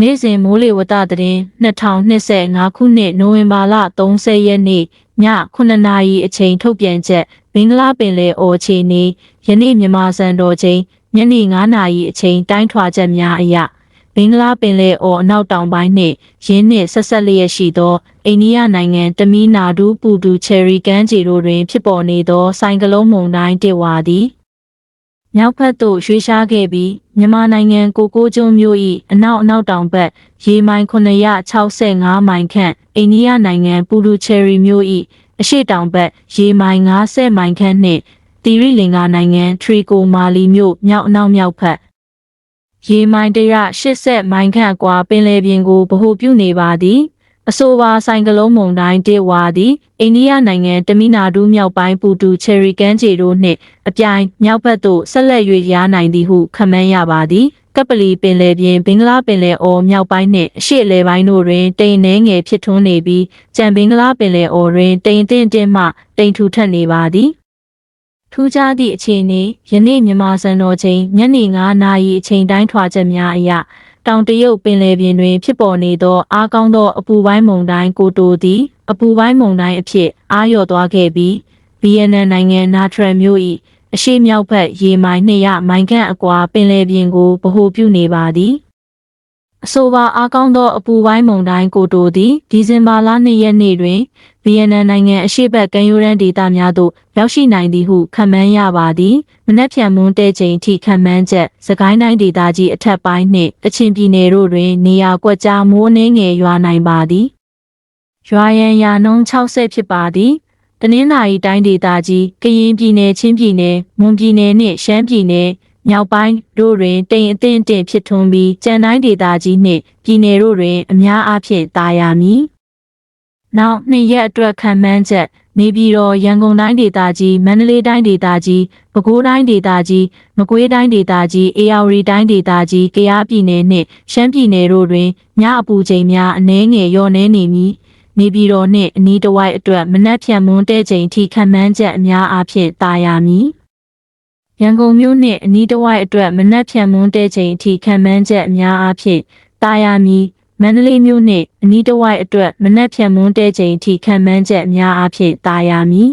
နေ့စဉ်မိုးလေဝသသတင်း2025ခုနှစ်နိုဝင်ဘာလ30ရက်နေ့ည9နာရီအချိန်ထုတ်ပြန်ချက်ဘင်္ဂလားပင်လယ်အော်အခြေအနေယနေ့မြန်မာစံတော်ချိန်ညနေ9နာရီအချိန်တိုင်းထွာချက်များအရဘင်္ဂလားပင်လယ်အော်အနောက်တောင်ပိုင်းနှင့်ရင်းနှင့်ဆက်ဆက်လျက်ရှိသောအိန္ဒိယနိုင်ငံတမီနာဒူပူဒူချယ်ရီကန်ဂျီတို့တွင်ဖြစ်ပေါ်နေသောဆိုင်ကလုန်းမုန်တိုင်းတစ်ဝါသည် မြောက်ဘက်သို့ရွှေ့ရှားခဲ့ပြီးမြန်မာနိုင်ငံကိုကိုကျွန်းမြို့၏အနောက်အနောက်တောင်ဘက်ရေမိုင်965မိုင်ခန့်အိန္ဒိယနိုင်ငံပူဒူချယ်ရီမြို့၏အရှေ့တောင်ဘက်ရေမိုင်90မိုင်ခန့်နှင့်တီရိလင်္ကာနိုင်ငံထရီကိုမာလီမြို့မြောက်အနောက်မြောက်ဘက်ရေမိုင်180မိုင်ခန့်ကွာပင်လယ်ပြင်ကိုဗဟိုပြုနေပါသည် အဆိုပါဆိုင်ကလုန်းမုန်တိုင်းတေဝါသည်အိန္ဒိယနိုင်ငံတမီနာဒူးမြောက်ပိုင်းပူတူချယ်ရီကန်ဂျီတို့နှင့်အပြိုင်မြောက်ဘက်သို့ဆက်လက်၍ရားနိုင်သည်ဟုခန့်မှန်းရပါသည်ကပလီပင်လယ်ပြင်ဘင်္ဂလားပင်လယ်အော်မြောက်ပိုင်းနှင့်အရှေ့အလယ်ပိုင်းတို့တွင်တိမ်နှဲငယ်ဖြစ်ထွန်းနေပြီးကြံဘင်္ဂလားပင်လယ်အော်တွင်တိမ်တင့်တင့်မှတိမ်ထူထပ်နေပါသည်ထူးခြားသည့်အခြေအနေယနေ့မြန်မာစံတော်ချိန်ညနေ9နာရီအချိန်တိုင်းထွာချက်များအရ တောင်တရုတ်ပင်လယ်ပြင်တွင်ဖြစ်ပေါ်နေသောအားကောင်းသောအပူပိုင်းမုန်တိုင်းကိုတိုသည်အပူပိုင်းမုန်တိုင်းအဖြစ်အားလျော့သွားခဲ့ပြီးဗီယက်နမ်နိုင်ငံနာထရန်မြို့၏အရှေ့မြောက်ဘက်ရေမိုင်200မိုင်ခန့်အကွာပင်လယ်ပြင်ကိုဗဟိုပြုနေပါသည် အဆိုပါအားကောင်းသောအပူပိုင်းမုန်တိုင်းကိုတိုသည်ဒီဇင်ဘာလ2ရက်နေ့တွင်ဗီယက်နမ်နိုင်ငံအရှေ့ဘက်ကမ်းရိုးတန်းဒေသများသို့ရောက်ရှိနိုင်သည်ဟုခန့်မှန်းရပါသည်။မနက်ဖြန်မွန်းတဲချိန်ထိခန့်မှန်းချက်စကိုင်းတိုင်းဒေသကြီးအထက်ပိုင်းနှင့်ကချင်ပြည်နယ်တို့တွင် နေရာကွက်ကြားမိုးအနှင်းငယ်ရွာနိုင်ပါသည်။ရွာရန်ရာနှုန်း60ဖြစ်ပါသည်။တနင်္သာရီတိုင်းဒေသကြီးကရင်ပြည်နယ်ချင်းပြည်နယ်မွန်ပြည်နယ်နှင့်ရှမ်းပြည်နယ် မြောက်ပိုင်းတို့တွင်တိမ်အထင်အင့်ဖြစ်ထွန်းပြီးကြံတိုင်းဒေသကြီးနှင့်ပြည်နယ်တို့တွင်အများအားဖြင့်တာယာမည်။နောက်နှစ်ရက်အတွက်ခံမှန်းချက်နေပြည်တော်ရန်ကုန်တိုင်းဒေသကြီးမန္တလေးတိုင်းဒေသကြီးပဲခူးတိုင်းဒေသကြီးမကွေးတိုင်းဒေသကြီးအေရဝတီတိုင်းဒေသကြီးကယားပြည်နယ်နှင့်ရှမ်းပြည်နယ်တို့တွင်ညအပူချိန်များအနည်းငယ်လျော့နည်းနေမည်နေပြည်တော်နှင့်အနီးတစ်ဝိုက်အတွက်မနက်ဖြန်မွန်းတဲချိန်ထိခံမှန်းချက်အများအားဖြင့်တာယာမည် ရန်ကုန်မြို့နှင့်အနီးတစ်ဝိုက်အတွက်မနက်ဖြန်မွန်းတဲချိန်အထိခံမှန်းချက်အများအားဖြင့်တာယာမည်မန္တလေးမြို့နှင့်အနီးတစ်ဝိုက်အတွက်မနက်ဖြန်မွန်းတဲချိန်အထိခံမှန်းချက်အများအားဖြင့်တာယာမည်